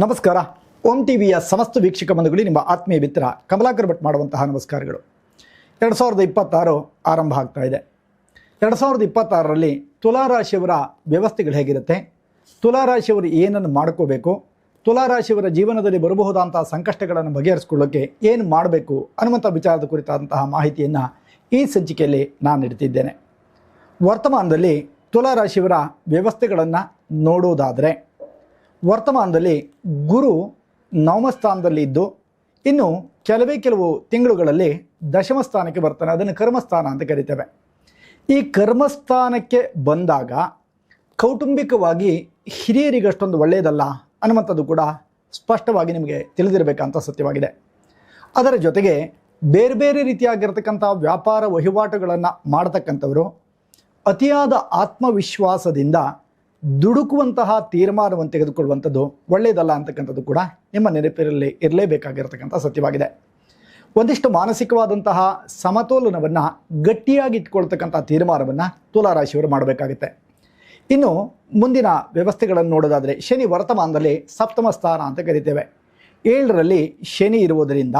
ನಮಸ್ಕಾರ. ಓಂ ಟಿವಿಯ ಸಮಸ್ತ ವೀಕ್ಷಕ ಬಂಧುಗಳಿಗೆ ನಿಮ್ಮ ಆತ್ಮೀಯ ಮಿತ್ರ ಕಮಲಾಕರ್ ಭಟ್ ಮಾಡುವಂತಹ ನಮಸ್ಕಾರಗಳು. ಎರಡು ಸಾವಿರದ ಇಪ್ಪತ್ತಾರು ಆರಂಭ ಆಗ್ತಾ ಇದೆ. ಎರಡು ಸಾವಿರದ ಇಪ್ಪತ್ತಾರರಲ್ಲಿ ತುಲಾರಾಶಿಯವರ ವ್ಯವಸ್ಥೆಗಳು ಹೇಗಿರುತ್ತೆ? ತುಲಾರಾಶಿಯವರು ಏನನ್ನು ಮಾಡ್ಕೋಬೇಕು? ತುಲಾರಾಶಿಯವರ ಜೀವನದಲ್ಲಿ ಬರಬಹುದಾದಂತಹ ಸಂಕಷ್ಟಗಳನ್ನು ಬಗೆಹರಿಸ್ಕೊಳ್ಳೋಕ್ಕೆ ಏನು ಮಾಡಬೇಕು ಅನ್ನುವಂಥ ವಿಚಾರದ ಕುರಿತಾದಂತಹ ಮಾಹಿತಿಯನ್ನು ಈ ಸಂಚಿಕೆಯಲ್ಲಿ ನಾನು ನೀಡ್ತಿದ್ದೇನೆ. ವರ್ತಮಾನದಲ್ಲಿ ತುಲಾರಾಶಿಯವರ ವ್ಯವಸ್ಥೆಗಳನ್ನು ನೋಡುವುದಾದರೆ ವರ್ತಮಾನದಲ್ಲಿ ಗುರು ನವಮ ಸ್ಥಾನದಲ್ಲಿ ಇದ್ದು, ಇನ್ನು ಕೆಲವೇ ಕೆಲವು ತಿಂಗಳುಗಳಲ್ಲಿ ದಶಮ ಸ್ಥಾನಕ್ಕೆ ಬರ್ತಾನೆ. ಅದನ್ನು ಕರ್ಮಸ್ಥಾನ ಅಂತ ಕರಿತೇವೆ. ಈ ಕರ್ಮಸ್ಥಾನಕ್ಕೆ ಬಂದಾಗ ಕೌಟುಂಬಿಕವಾಗಿ ಹಿರಿಯರಿಗೆ ಅಷ್ಟೊಂದು ಒಳ್ಳೆಯದಲ್ಲ ಅನ್ನುವಂಥದ್ದು ಕೂಡ ಸ್ಪಷ್ಟವಾಗಿ ನಿಮಗೆ ತಿಳಿದಿರಬೇಕಂತ ಸತ್ಯವಾಗಿದೆ. ಅದರ ಜೊತೆಗೆ ಬೇರೆ ಬೇರೆ ರೀತಿಯಾಗಿರ್ತಕ್ಕಂಥ ವ್ಯಾಪಾರ ವಹಿವಾಟುಗಳನ್ನು ಮಾಡತಕ್ಕಂಥವರು, ಅತಿಯಾದ ಆತ್ಮವಿಶ್ವಾಸದಿಂದ ದುಡುಕುವಂತಹ ತೀರ್ಮಾನವನ್ನು ತೆಗೆದುಕೊಳ್ಳುವಂಥದ್ದು ಒಳ್ಳೆಯದಲ್ಲ ಅಂತಕ್ಕಂಥದ್ದು ಕೂಡ ನಿಮ್ಮ ನೆನಪಿನಲ್ಲಿ ಇರಲೇಬೇಕಾಗಿರ್ತಕ್ಕಂಥ ಸತ್ಯವಾಗಿದೆ. ಒಂದಿಷ್ಟು ಮಾನಸಿಕವಾದಂತಹ ಸಮತೋಲನವನ್ನು ಗಟ್ಟಿಯಾಗಿ ಇಟ್ಕೊಳ್ತಕ್ಕಂಥ ತೀರ್ಮಾನವನ್ನು ತುಲಾರಾಶಿಯವರು ಮಾಡಬೇಕಾಗುತ್ತೆ. ಇನ್ನು ಮುಂದಿನ ವ್ಯವಸ್ಥೆಗಳನ್ನು ನೋಡೋದಾದರೆ ಶನಿ ವರ್ತಮಾನದಲ್ಲಿ ಸಪ್ತಮ ಸ್ಥಾನ ಅಂತ ಕರಿತೇವೆ. ಏಳರಲ್ಲಿ ಶನಿ ಇರುವುದರಿಂದ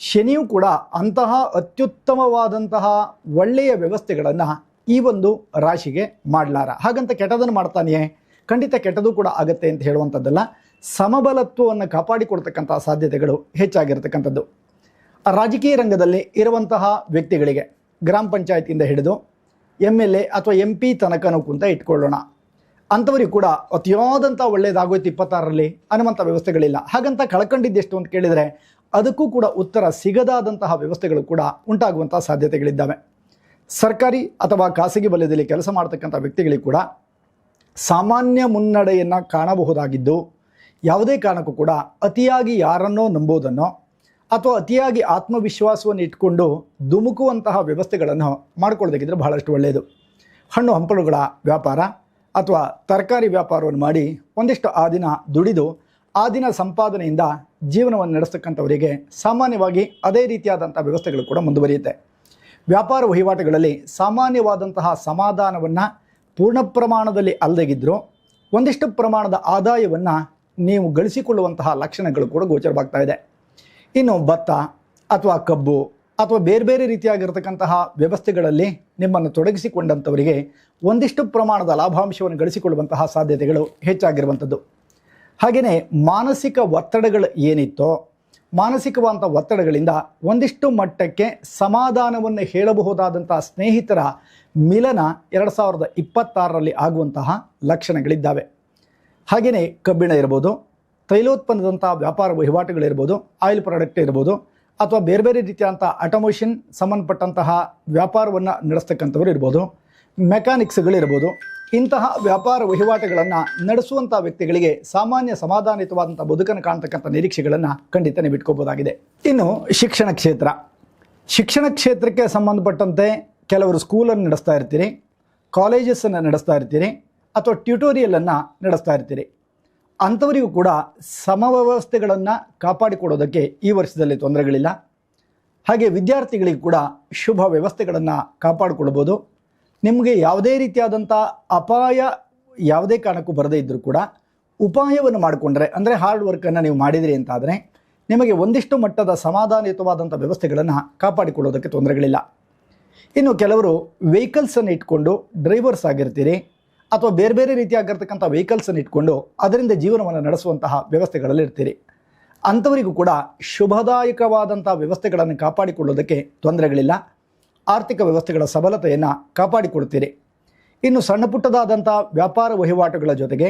ಶನಿಯೂ ಕೂಡ ಅಂತಹ ಅತ್ಯುತ್ತಮವಾದಂತಹ ಒಳ್ಳೆಯ ವ್ಯವಸ್ಥೆಗಳನ್ನು ಈ ಒಂದು ರಾಶಿಗೆ ಮಾಡಲಾರ. ಹಾಗಂತ ಕೆಟ್ಟದನ್ನು ಮಾಡ್ತಾನೆಯೇ? ಖಂಡಿತ ಕೆಟ್ಟದು ಕೂಡ ಆಗುತ್ತೆ ಅಂತ ಹೇಳುವಂಥದ್ದಲ್ಲ, ಸಮಬಲತ್ವವನ್ನು ಕಾಪಾಡಿಕೊಡ್ತಕ್ಕಂಥ ಸಾಧ್ಯತೆಗಳು ಹೆಚ್ಚಾಗಿರ್ತಕ್ಕಂಥದ್ದು. ರಾಜಕೀಯ ರಂಗದಲ್ಲಿ ಇರುವಂತಹ ವ್ಯಕ್ತಿಗಳಿಗೆ ಗ್ರಾಮ ಪಂಚಾಯತಿಯಿಂದ ಹಿಡಿದು ಎಂ ಎಲ್ ಎ ಅಥವಾ ಎಂ ಪಿ ತನಕನೂ ಕುಂತ ಇಟ್ಕೊಳ್ಳೋಣ. ಅಂಥವರಿಗೂ ಕೂಡ ಅತಿಯಾದಂಥ ಒಳ್ಳೆಯದಾಗೋಯ್ತು ಇಪ್ಪತ್ತಾರರಲ್ಲಿ ಅನ್ನುವಂಥ ವ್ಯವಸ್ಥೆಗಳಿಲ್ಲ. ಹಾಗಂತ ಕಳ್ಕೊಂಡಿದ್ದೆಷ್ಟು ಅಂತ ಕೇಳಿದರೆ, ಅದಕ್ಕೂ ಕೂಡ ಉತ್ತರ ಸಿಗದಾದಂತಹ ವ್ಯವಸ್ಥೆಗಳು ಕೂಡ ಉಂಟಾಗುವಂಥ ಸಾಧ್ಯತೆಗಳಿದ್ದಾವೆ. ಸರ್ಕಾರಿ ಅಥವಾ ಖಾಸಗಿ ವಲಯದಲ್ಲಿ ಕೆಲಸ ಮಾಡ್ತಕ್ಕಂಥ ವ್ಯಕ್ತಿಗಳಿಗೆ ಕೂಡ ಸಾಮಾನ್ಯ ಮುನ್ನಡೆಯನ್ನು ಕಾಣಬಹುದಾಗಿದ್ದು, ಯಾವುದೇ ಕಾರಣಕ್ಕೂ ಕೂಡ ಅತಿಯಾಗಿ ಯಾರನ್ನೋ ನಂಬೋದನ್ನೋ ಅಥವಾ ಅತಿಯಾಗಿ ಆತ್ಮವಿಶ್ವಾಸವನ್ನು ಇಟ್ಕೊಂಡು ಧುಮುಕುವಂತಹ ವ್ಯವಸ್ಥೆಗಳನ್ನು ಮಾಡಿಕೊಳ್ಬೇಕಿದ್ರೆ ಬಹಳಷ್ಟು ಒಳ್ಳೆಯದು ಹಣ್ಣು ಹಂಪಲುಗಳ ವ್ಯಾಪಾರ ಅಥವಾ ತರಕಾರಿ ವ್ಯಾಪಾರವನ್ನು ಮಾಡಿ ಒಂದಿಷ್ಟು ಆ ದಿನ ದುಡಿದು ಆ ದಿನ ಸಂಪಾದನೆಯಿಂದ ಜೀವನವನ್ನು ನಡೆಸ್ತಕ್ಕಂಥವರಿಗೆ ಸಾಮಾನ್ಯವಾಗಿ ಅದೇ ರೀತಿಯಾದಂಥ ವ್ಯವಸ್ಥೆಗಳು ಕೂಡ ಮುಂದುವರಿಯುತ್ತೆ. ವ್ಯಾಪಾರ ವಹಿವಾಟುಗಳಲ್ಲಿ ಸಾಮಾನ್ಯವಾದಂತಹ ಸಮಾಧಾನವನ್ನು ಪೂರ್ಣ ಪ್ರಮಾಣದಲ್ಲಿ ಅಲ್ಲದಗಿದ್ದರೂ ಒಂದಿಷ್ಟು ಪ್ರಮಾಣದ ಆದಾಯವನ್ನು ನೀವು ಗಳಿಸಿಕೊಳ್ಳುವಂತಹ ಲಕ್ಷಣಗಳು ಕೂಡ ಗೋಚರವಾಗ್ತಾ ಇದೆ. ಇನ್ನು ಭತ್ತ ಅಥವಾ ಕಬ್ಬು ಅಥವಾ ಬೇರೆ ಬೇರೆ ರೀತಿಯಾಗಿರ್ತಕ್ಕಂತಹ ವ್ಯವಸ್ಥೆಗಳಲ್ಲಿ ನಿಮ್ಮನ್ನು ತೊಡಗಿಸಿಕೊಂಡಂಥವರಿಗೆ ಒಂದಿಷ್ಟು ಪ್ರಮಾಣದ ಲಾಭಾಂಶವನ್ನು ಗಳಿಸಿಕೊಳ್ಳುವಂತಹ ಸಾಧ್ಯತೆಗಳು ಹೆಚ್ಚಾಗಿರುವಂಥದ್ದು. ಹಾಗೆಯೇ ಮಾನಸಿಕ ಒತ್ತಡಗಳು ಏನಿತ್ತೋ ಮಾನಸಿಕವಾದಂಥ ಒತ್ತಡಗಳಿಂದ ಒಂದಿಷ್ಟು ಮಟ್ಟಕ್ಕೆ ಸಮಾಧಾನವನ್ನು ಹೇಳಬಹುದಾದಂಥ ಸ್ನೇಹಿತರ ಮಿಲನ ಎರಡು ಸಾವಿರದ ಇಪ್ಪತ್ತಾರರಲ್ಲಿ ಆಗುವಂತಹ ಲಕ್ಷಣಗಳಿದ್ದಾವೆ. ಹಾಗೆಯೇ ಕಬ್ಬಿಣ ಇರ್ಬೋದು, ತೈಲೋತ್ಪನ್ನದಂಥ ವ್ಯಾಪಾರ ವಹಿವಾಟುಗಳಿರ್ಬೋದು ಆಯಿಲ್ ಪ್ರಾಡಕ್ಟ್ ಇರ್ಬೋದು, ಅಥವಾ ಬೇರೆ ಬೇರೆ ರೀತಿಯಾದಂಥ ಆಟೋಮೋಷನ್ ಸಂಬಂಧಪಟ್ಟಂತಹ ವ್ಯಾಪಾರವನ್ನು ನಡೆಸ್ತಕ್ಕಂಥವ್ರು ಇರ್ಬೋದು ಮೆಕ್ಯಾನಿಕ್ಸ್ಗಳಿರ್ಬೋದು ಇಂತಹ ವ್ಯಾಪಾರ ವಹಿವಾಟುಗಳನ್ನು ನಡೆಸುವಂಥ ವ್ಯಕ್ತಿಗಳಿಗೆ ಸಾಮಾನ್ಯ ಸಮಾಧಾನಿತವಾದಂಥ ಬದುಕನ್ನು ಕಾಣ್ತಕ್ಕಂಥ ನಿರೀಕ್ಷೆಗಳನ್ನು ಖಂಡಿತ ಬಿಟ್ಕೋಬೋದಾಗಿದೆ ಇನ್ನು ಶಿಕ್ಷಣ ಕ್ಷೇತ್ರ. ಶಿಕ್ಷಣ ಕ್ಷೇತ್ರಕ್ಕೆ ಸಂಬಂಧಪಟ್ಟಂತೆ ಕೆಲವರು ಸ್ಕೂಲನ್ನು ನಡೆಸ್ತಾ ಇರ್ತೀರಿ, ಕಾಲೇಜಸ್ಸನ್ನು ನಡೆಸ್ತಾ ಇರ್ತೀರಿ, ಅಥವಾ ಟ್ಯೂಟೋರಿಯಲನ್ನು ನಡೆಸ್ತಾ ಇರ್ತೀರಿ. ಅಂಥವರಿಗೂ ಕೂಡ ಸಮವ್ಯವಸ್ಥೆಗಳನ್ನು ಕಾಪಾಡಿಕೊಡೋದಕ್ಕೆ ಈ ವರ್ಷದಲ್ಲಿ ತೊಂದರೆಗಳಿಲ್ಲ. ಹಾಗೆ ವಿದ್ಯಾರ್ಥಿಗಳಿಗೂ ಕೂಡ ಶುಭ ವ್ಯವಸ್ಥೆಗಳನ್ನು ಕಾಪಾಡಿಕೊಳ್ಬೋದು. ನಿಮಗೆ ಯಾವುದೇ ರೀತಿಯಾದಂಥ ಅಪಾಯ ಯಾವುದೇ ಕಾರಣಕ್ಕೂ ಬರದೇ ಇದ್ದರೂ ಕೂಡ ಉಪಾಯವನ್ನು ಮಾಡಿಕೊಂಡ್ರೆ, ಅಂದರೆ ಹಾರ್ಡ್ ವರ್ಕನ್ನು ನೀವು ಮಾಡಿದಿರಿ ಅಂತಾದರೆ, ನಿಮಗೆ ಒಂದಿಷ್ಟು ಮಟ್ಟದ ಸಮಾಧಾನಯುತವಾದಂಥ ವ್ಯವಸ್ಥೆಗಳನ್ನು ಕಾಪಾಡಿಕೊಳ್ಳೋದಕ್ಕೆ ತೊಂದರೆಗಳಿಲ್ಲ. ಇನ್ನು ಕೆಲವರು ವೆಹಿಕಲ್ಸನ್ನು ಇಟ್ಕೊಂಡು ಡ್ರೈವರ್ಸ್ ಆಗಿರ್ತೀರಿ, ಅಥವಾ ಬೇರೆ ಬೇರೆ ರೀತಿಯಾಗಿರ್ತಕ್ಕಂಥ ವೆಹಿಕಲ್ಸನ್ನು ಇಟ್ಕೊಂಡು ಅದರಿಂದ ಜೀವನವನ್ನು ನಡೆಸುವಂತಹ ವ್ಯವಸ್ಥೆಗಳಲ್ಲಿ ಇರ್ತೀರಿ. ಅಂಥವರಿಗೂ ಕೂಡ ಶುಭದಾಯಕವಾದಂಥ ವ್ಯವಸ್ಥೆಗಳನ್ನು ಕಾಪಾಡಿಕೊಳ್ಳೋದಕ್ಕೆ ತೊಂದರೆಗಳಿಲ್ಲ. ಆರ್ಥಿಕ ವ್ಯವಸ್ಥೆಗಳ ಸಬಲತೆಯನ್ನು ಕಾಪಾಡಿಕೊಳ್ತೀರಿ ಇನ್ನು ಸಣ್ಣ ಪುಟ್ಟದಾದಂಥ ವ್ಯಾಪಾರ ವಹಿವಾಟುಗಳ ಜೊತೆಗೆ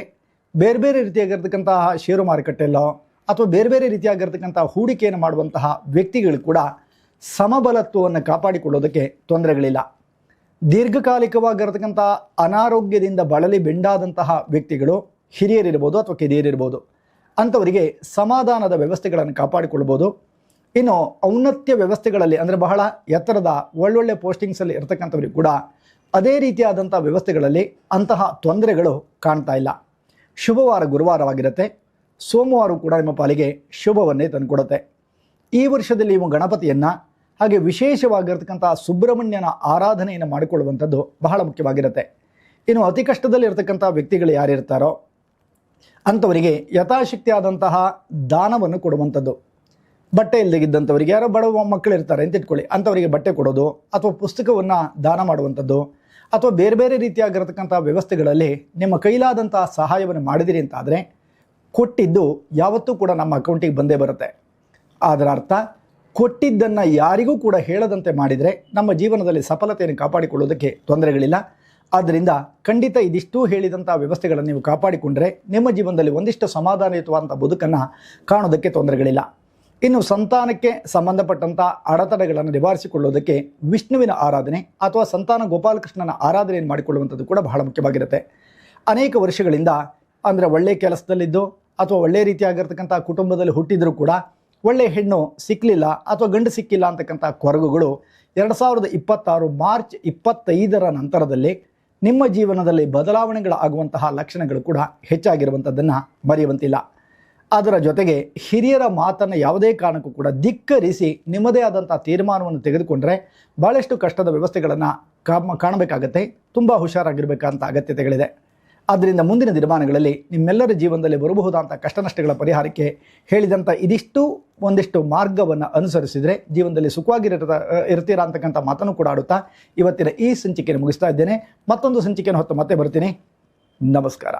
ಬೇರೆ ಬೇರೆ ರೀತಿಯಾಗಿರ್ತಕ್ಕಂತಹ ಷೇರು ಮಾರುಕಟ್ಟೆಯಲ್ಲೋ ಅಥವಾ ಬೇರೆ ಬೇರೆ ರೀತಿಯಾಗಿರ್ತಕ್ಕಂಥ ಹೂಡಿಕೆಯನ್ನು ಮಾಡುವಂತಹ ವ್ಯಕ್ತಿಗಳು ಕೂಡ ಸಮಬಲತ್ವವನ್ನು ಕಾಪಾಡಿಕೊಳ್ಳೋದಕ್ಕೆ ತೊಂದರೆಗಳಿಲ್ಲ. ದೀರ್ಘಕಾಲಿಕವಾಗಿರ್ತಕ್ಕಂಥ ಅನಾರೋಗ್ಯದಿಂದ ಬಳಲಿ ಬೆಂಡಾದಂತಹ ವ್ಯಕ್ತಿಗಳು ಹಿರಿಯರಿರ್ಬೋದು ಅಥವಾ ಕಿರಿಯರಿರ್ಬೋದು. ಅಂಥವರಿಗೆ ಸಮಾಧಾನದ ವ್ಯವಸ್ಥೆಗಳನ್ನು ಕಾಪಾಡಿಕೊಳ್ಬೋದು. ಇನ್ನು ಔನ್ನತ್ಯ ವ್ಯವಸ್ಥೆಗಳಲ್ಲಿ ಅಂದರೆ ಬಹಳ ಎತ್ತರದ ಒಳ್ಳೊಳ್ಳೆ ಪೋಸ್ಟಿಂಗ್ಸಲ್ಲಿ ಇರತಕ್ಕಂಥವ್ರಿಗೆ ಕೂಡ ಅದೇ ರೀತಿಯಾದಂಥ ವ್ಯವಸ್ಥೆಗಳಲ್ಲಿ ಅಂತಹ ತೊಂದರೆಗಳು ಕಾಣ್ತಾ ಇಲ್ಲ. ಶುಭವಾರ ಗುರುವಾರವಾಗಿರುತ್ತೆ. ಸೋಮವಾರ ಕೂಡ ನಿಮ್ಮ ಪಾಲಿಗೆ ಶುಭವನ್ನೇ ತಂದುಕೊಡುತ್ತೆ. ಈ ವರ್ಷದಲ್ಲಿ ನೀವು ಗಣಪತಿಯನ್ನು ಹಾಗೆ ವಿಶೇಷವಾಗಿರ್ತಕ್ಕಂಥ ಸುಬ್ರಹ್ಮಣ್ಯನ ಆರಾಧನೆಯನ್ನು ಮಾಡಿಕೊಳ್ಳುವಂಥದ್ದು ಬಹಳ ಮುಖ್ಯವಾಗಿರುತ್ತೆ. ಇನ್ನು ಅತಿ ಕಷ್ಟದಲ್ಲಿ ಇರತಕ್ಕಂಥ ವ್ಯಕ್ತಿಗಳು ಯಾರಿರ್ತಾರೋ ಅಂಥವರಿಗೆ ಯಥಾಶಕ್ತಿಯಾದಂತಹ ದಾನವನ್ನು ಕೊಡುವಂಥದ್ದು. ಬಟ್ಟೆ ಇಲ್ಲದಿದ್ದಂಥವರಿಗೆ ಯಾರೋ ಬಡವ ಮಕ್ಕಳು ಇರ್ತಾರೆ ಅಂತ ಇಟ್ಕೊಳ್ಳಿ. ಅಂಥವರಿಗೆ ಬಟ್ಟೆ ಕೊಡೋದು ಅಥವಾ ಪುಸ್ತಕವನ್ನು ದಾನ ಮಾಡುವಂಥದ್ದು ಅಥವಾ ಬೇರೆ ಬೇರೆ ರೀತಿಯಾಗಿರತಕ್ಕಂಥ ವ್ಯವಸ್ಥೆಗಳಲ್ಲಿ ನಿಮ್ಮ ಕೈಲಾದಂಥ ಸಹಾಯವನ್ನು ಮಾಡಿದಿರಿ ಅಂತಾದರೆ ಕೊಟ್ಟಿದ್ದು ಯಾವತ್ತೂ ಕೂಡ ನಮ್ಮ ಅಕೌಂಟಿಗೆ ಬಂದೇ ಬರುತ್ತೆ. ಅದರ ಅರ್ಥ, ಕೊಟ್ಟಿದ್ದನ್ನು ಯಾರಿಗೂ ಕೂಡ ಹೇಳದಂತೆ ಮಾಡಿದರೆ ನಮ್ಮ ಜೀವನದಲ್ಲಿ ಸಫಲತೆಯನ್ನು ಕಾಪಾಡಿಕೊಳ್ಳೋದಕ್ಕೆ ತೊಂದರೆಗಳಿಲ್ಲ. ಆದ್ದರಿಂದ ಖಂಡಿತ ಇದಿಷ್ಟು ಹೇಳಿದಂಥ ವ್ಯವಸ್ಥೆಗಳನ್ನು ನೀವು ಕಾಪಾಡಿಕೊಂಡರೆ ನಿಮ್ಮ ಜೀವನದಲ್ಲಿ ಒಂದಿಷ್ಟು ಸಮಾಧಾನಯುತವಾದಂಥ ಬದುಕನ್ನು ಕಾಣೋದಕ್ಕೆ ತೊಂದರೆಗಳಿಲ್ಲ. ಇನ್ನು ಸಂತಾನಕ್ಕೆ ಸಂಬಂಧಪಟ್ಟಂಥ ಅಡೆತಡೆಗಳನ್ನು ನಿವಾರಿಸಿಕೊಳ್ಳೋದಕ್ಕೆ ವಿಷ್ಣುವಿನ ಆರಾಧನೆ ಅಥವಾ ಸಂತಾನ ಗೋಪಾಲಕೃಷ್ಣನ ಆರಾಧನೆಯನ್ನು ಮಾಡಿಕೊಳ್ಳುವಂಥದ್ದು ಕೂಡ ಬಹಳ ಮುಖ್ಯವಾಗಿರುತ್ತೆ. ಅನೇಕ ವರ್ಷಗಳಿಂದ ಅಂದರೆ ಒಳ್ಳೆಯ ಕೆಲಸದಲ್ಲಿದ್ದು ಅಥವಾ ಒಳ್ಳೆಯ ರೀತಿಯಾಗಿರ್ತಕ್ಕಂಥ ಕುಟುಂಬದಲ್ಲಿ ಹುಟ್ಟಿದರೂ ಕೂಡ ಒಳ್ಳೆಯ ಹೆಣ್ಣು ಸಿಕ್ಕಲಿಲ್ಲ ಅಥವಾ ಗಂಡು ಸಿಕ್ಕಿಲ್ಲ ಅಂತಕ್ಕಂಥ ಕೊರಗುಗಳು ಎರಡು ಸಾವಿರದ ಇಪ್ಪತ್ತಾರು ಮಾರ್ಚ್ ಇಪ್ಪತ್ತೈದರ ನಂತರದಲ್ಲಿ ನಿಮ್ಮ ಜೀವನದಲ್ಲಿ ಬದಲಾವಣೆಗಳಾಗುವಂತಹ ಲಕ್ಷಣಗಳು ಕೂಡ ಹೆಚ್ಚಾಗಿರುವಂಥದ್ದನ್ನು ಮರೆಯುವಂತಿಲ್ಲ. ಅದರ ಜೊತೆಗೆ ಹಿರಿಯರ ಮಾತನ್ನು ಯಾವುದೇ ಕಾರಣಕ್ಕೂ ಕೂಡ ಧಿಕ್ಕರಿಸಿ ನಿಮ್ಮದೇ ಆದಂಥ ತೀರ್ಮಾನವನ್ನು ತೆಗೆದುಕೊಂಡ್ರೆ ಭಾಳಷ್ಟು ಕಷ್ಟದ ವ್ಯವಸ್ಥೆಗಳನ್ನು ಕಾಮ ಕಾಣಬೇಕಾಗತ್ತೆ. ತುಂಬ ಹುಷಾರಾಗಿರಬೇಕಂತ ಅಗತ್ಯತೆಗಳಿದೆ. ಆದ್ದರಿಂದ ಮುಂದಿನ ದಿನಮಾನಗಳಲ್ಲಿ ನಿಮ್ಮೆಲ್ಲರ ಜೀವನದಲ್ಲಿ ಬರಬಹುದಾದಂಥ ಕಷ್ಟ ನಷ್ಟಗಳ ಪರಿಹಾರಕ್ಕೆ ಹೇಳಿದಂಥ ಇದಿಷ್ಟು ಒಂದಿಷ್ಟು ಮಾರ್ಗವನ್ನು ಅನುಸರಿಸಿದರೆ ಜೀವನದಲ್ಲಿ ಸುಖವಾಗಿರತ ಇರ್ತೀರಾ ಅಂತಕ್ಕಂಥ ಮಾತನ್ನು ಕೂಡ ಆಡುತ್ತಾ ಇವತ್ತಿನ ಈ ಸಂಚಿಕೆಯನ್ನು ಮುಗಿಸ್ತಾ ಇದ್ದೇನೆ. ಮತ್ತೊಂದು ಸಂಚಿಕೆಯನ್ನು ಹೊತ್ತು ಮತ್ತೆ ಬರ್ತೀನಿ. ನಮಸ್ಕಾರ.